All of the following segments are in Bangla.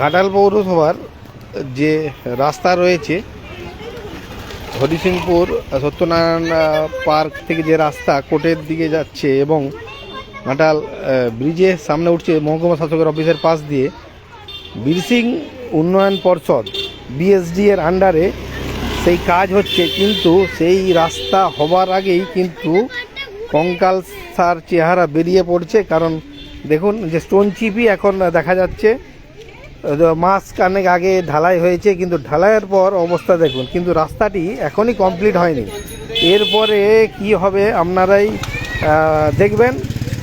ঘাটাল পৌরসভার যে রাস্তা রয়েছে, হরিসিংপুর সত্যনারায়ণ পার্ক থেকে যে রাস্তা কোর্টের দিকে যাচ্ছে এবং ঘাটাল ব্রিজের সামনে উঠছে মহকুমা শাসকের অফিসের পাশ দিয়ে বীরসিং উন্নয়ন পর্ষদ। বিএসডি এর আন্ডারে সেই কাজ হচ্ছে, কিন্তু সেই রাস্তা হবার আগেই কিন্তু কঙ্কাল সার চেহারা বেরিয়ে পড়ছে। কারণ দেখুন, যে স্টোন চিপই এখন দেখা যাচ্ছে মাস কানেক আগে ঢালাই হয়েছে, কিন্তু ঢালাইয়ের পর অবস্থা দেখুন, কিন্তু রাস্তাটি এখনই কমপ্লিট হয়নি। এরপরে কি হবে আপনারাই দেখবেন,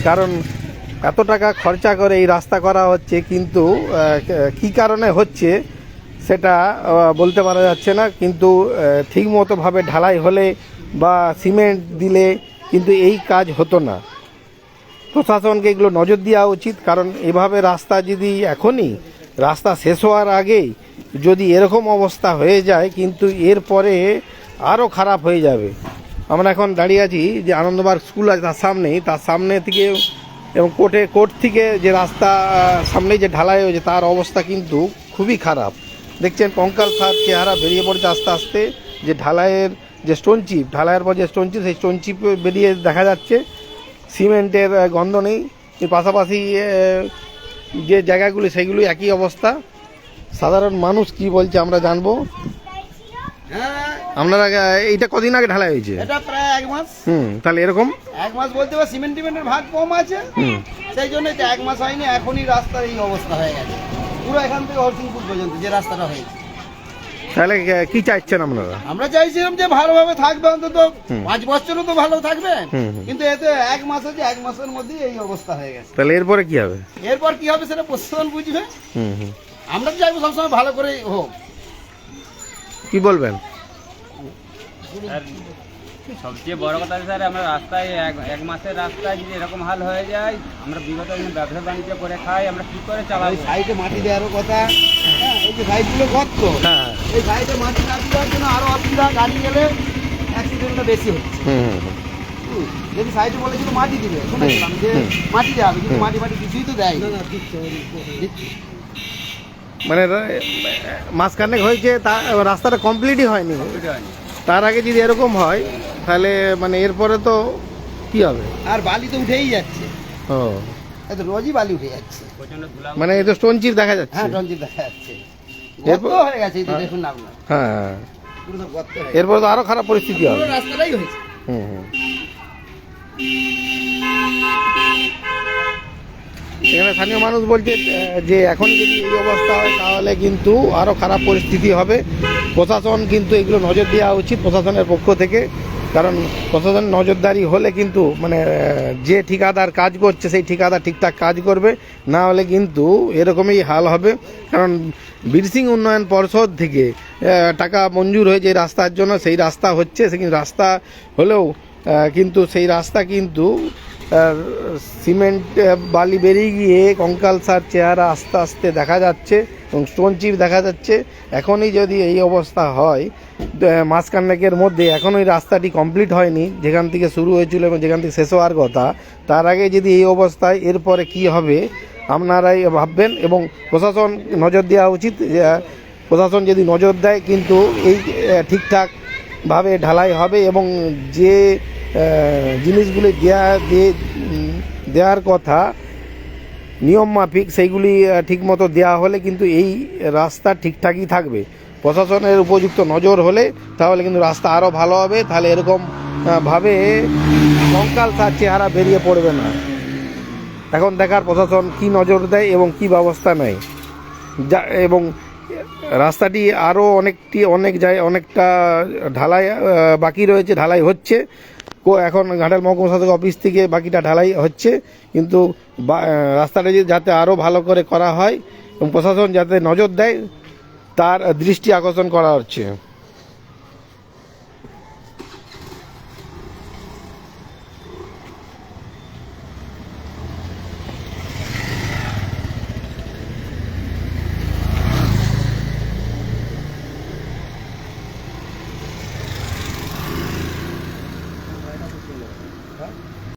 কারণ এত টাকা খরচা করে এই রাস্তা করা হচ্ছে, কিন্তু কি কারণে হচ্ছে সেটা বলতে পারা যাচ্ছে না, কিন্তু ঠিক মতোভাবে ঢালাই হলে বা সিমেন্ট দিলে কিন্তু এই কাজ হতো না। প্রশাসনকে এগুলো নজর দেওয়া উচিত, কারণ এভাবে রাস্তা যদি এখনই, রাস্তা শেষ হওয়ার আগেই যদি এরকম অবস্থা হয়ে যায়, কিন্তু এরপরে আরও খারাপ হয়ে যাবে। আমরা এখন দাঁড়িয়ে আছি যে আনন্দবাগ স্কুল আছে, তার সামনেই, তার সামনে থেকে এবং কোর্টে, কোর্ট থেকে যে রাস্তা সামনে যে ঢালাই হয়েছে, তার অবস্থা কিন্তু খুবই খারাপ। দেখছেন কঙ্কাল সার চেহারা বেরিয়ে পড়ছে আস্তে আস্তে। যে ঢালাইয়ের যে স্টোন চিপ ঢালাইয়ের পর যে স্টোন চিপ সেই স্টোন চিপ বেরিয়ে দেখা যাচ্ছে। সিমেন্টের গন্ধ নেই। এর পাশাপাশি যে জায়গাগুলি সেগুলি একই অবস্থা। সাধারণ মানুষ কি বলছে আমরা জানব। হ্যাঁ আপনারা এইটা কদিন আগে ঢালাই হয়েছে? এটা প্রায় এক মাস। হুম তাহলে এরকম? এক মাস বলতে পারে সিমেন্ট টিমেন্টের ভাগ কম আছে। সেই জন্য এক মাস হয়নি এখনই রাস্তার এই অবস্থা হয়ে গেছে। পুরো এখান থেকে হরসিংপুর পর্যন্ত যে রাস্তাটা হয়েছে। তাহলে কি চাইছেন আপনারা? আমরা চাইছিলাম যে ভালোভাবে থাকবে অন্তত পাঁচ বছরও তো ভালো থাকবে। কিন্তু এতে এক মাস আছে এক মাসের মধ্যেই এই অবস্থা হয়ে গেছে। তাহলে এরপরে কি হবে? এরপর কি হবে সেটা প্রশাসন বুঝবে। আমরা তো চাইব সবসময় ভালো করে হোক। কি বলবেন? সবচেয়ে বড় কথা স্যার আমরা রাস্তায় এক এক মাসের রাস্তায় যদি এরকম হাল হয়ে যায় আমরা বিগত দিনে ব্যবসা বাণিজ্য করে খাই আমরা কি করে এই চালাবো সাইডে মাটি দেওয়ারও কথা। হ্যাঁ এই যে সাইডগুলো গর্ত হ্যাঁ। এই সাইডে মাটি না দেওয়ার জন্য আরও অসুবিধা গাড়ি গেলে অ্যাক্সিডেন্টটা বেশি হচ্ছে। যদি সাইডে বলেছিল মাটি দিবে। শুনেছিলাম যে মাটি দেওয়া হবে কিন্তু মাটি মাটি কিছুই তো দেয় না। মানে মাঝখানে হয়েছে তা রাস্তাটা কমপ্লিটই হয়নি। তার আগে যদি এরকম হয় তাহলে মানে এরপরে তো কি হবে? আর বালি তো উঠেই যাচ্ছে। ও। এত রোজই বালি উঠে যাচ্ছে। মানে এই তো স্টোন দেখা যাচ্ছে। হ্যাঁ রঞ্জিত দেখা যাচ্ছে। এরপর- গর্ত হয়ে গেছে এই হ্যাঁ। দেখুন না হ্যাঁ এরপর তো আরও খারাপ পরিস্থিতি হবে। রাস্তাটাই হয়েছে। হুম হুম। এখানে স্থানীয় মানুষ বলছে যে এখন যদি এই অবস্থা হয় তাহলে কিন্তু আরও খারাপ পরিস্থিতি হবে। প্রশাসন কিন্তু এগুলো নজর দেওয়া উচিত প্রশাসনের পক্ষ থেকে। কারণ প্রশাসন নজরদারি হলে কিন্তু মানে যে ঠিকাদার কাজ করছে সেই ঠিকাদার ঠিকঠাক কাজ করবে। না হলে কিন্তু এরকমই হাল হবে। কারণ বীরসিং উন্নয়ন পর্ষদ থেকে টাকা মঞ্জুর হয়েছে এই রাস্তার জন্য, সেই রাস্তা হচ্ছে, সে কিন্তু রাস্তা হলেও কিন্তু সেই রাস্তা কিন্তু সিমেন্ট বালি বেরিয়ে গিয়ে কঙ্কাল সার চেহারা আস্তে আস্তে দেখা যাচ্ছে এবং স্টোন চিপ দেখা যাচ্ছে। এখনই যদি এই অবস্থা হয় আহ, মাসখানেকের মধ্যে এখনও এই রাস্তাটি কমপ্লিট হয়নি যেখান থেকে শুরু হয়েছিল এবং যেখান থেকে শেষ হওয়ার কথা তার আগে যদি এই অবস্থায় এরপরে কি হবে আপনারাই ভাববেন এবং প্রশাসন নজর দেওয়া উচিত প্রশাসন যদি নজর দেয় কিন্তু এই ঠিকঠাকভাবে ঢালাই হবে এবং যে জিনিসগুলি দেয়া দিয়ে দেওয়ার কথা, নিয়ম মাফিক সেইগুলি ঠিকমতো দেওয়া হলে কিন্তু এই রাস্তা ঠিকঠাকই থাকবে। প্রশাসনের উপযুক্ত নজর হলে তাহলে কিন্তু রাস্তা আরও ভালো হবে। তাহলে এরকম ভাবে কঙ্কাল তার চেহারা বেরিয়ে পড়বে না। এখন দেখার প্রশাসন কি নজর দেয় এবং কি ব্যবস্থা নেয়। যা, এবং রাস্তাটি আরও অনেকটি, অনেক জায়গায় অনেকটা ঢালাই বাকি রয়েছে, ঢালাই হচ্ছে। এখন ঘাটাল মহকুমা শাসক অফিস থেকে বাকিটা ঢালাই হচ্ছে। কিন্তু রাস্তাটা যাতে আরও ভালো করে করা হয় এবং প্রশাসন যাতে নজর দেয়, তার দৃষ্টি আকর্ষণ করা হচ্ছে।